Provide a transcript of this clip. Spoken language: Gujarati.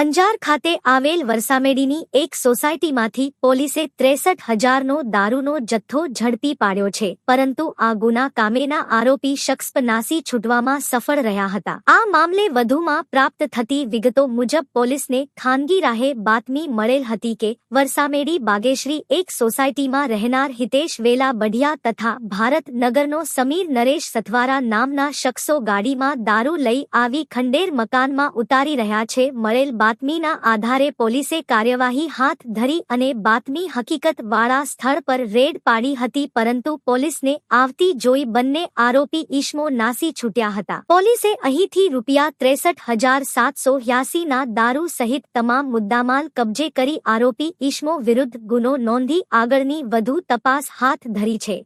અંજાર ખાતે આવેલ વરસામેડીની એક સોસાયટીમાંથી પોલીસે ત્રેસઠ હજારનો દારૂનો જથ્થો ઝડપી પાડ્યો છે, પરંતુ આ ગુના કામેના આરોપી શખ્સ નાસી છૂટવામાં સફળ રહ્યા હતા. આ મામલે વધુમાં પ્રાપ્ત થતી વિગતો મુજબ પોલીસને ખાનગી રાહે બાતમી મળેલ હતી કે, વરસામેડી બાગેશ્રી એક સોસાયટીમાં રહેનાર હિતેશ વેલા બઢિયા તથા ભારત નગરનો સમીર નરેશ સથવારા નામના શખ્સો ગાડીમાં દારૂ લઈ આવી ખંડેર મકાનમાં ઉતારી રહ્યા છે, મળેલ બાતમીના આધારે પોલીસે કાર્યવાહી હાથ ધરી અને બાતમી હકીકતવાળા સ્થળ પર રેડ પાડી હતી, પરંતુ પોલીસને આવતી જોઈ બંને આરોપી ઈશ્મો નાસી છૂટ્યા હતા. પોલીસે અહીંથી રૂપિયા ત્રેસઠ હજાર સાતસો યાસીના દારૂ સહિત તમામ મુદ્દામાલ કબજે કરી આરોપી ઈશ્મો વિરુદ્ધ ગુનો નોંધી આગળની વધુ તપાસ હાથ ધરી છે.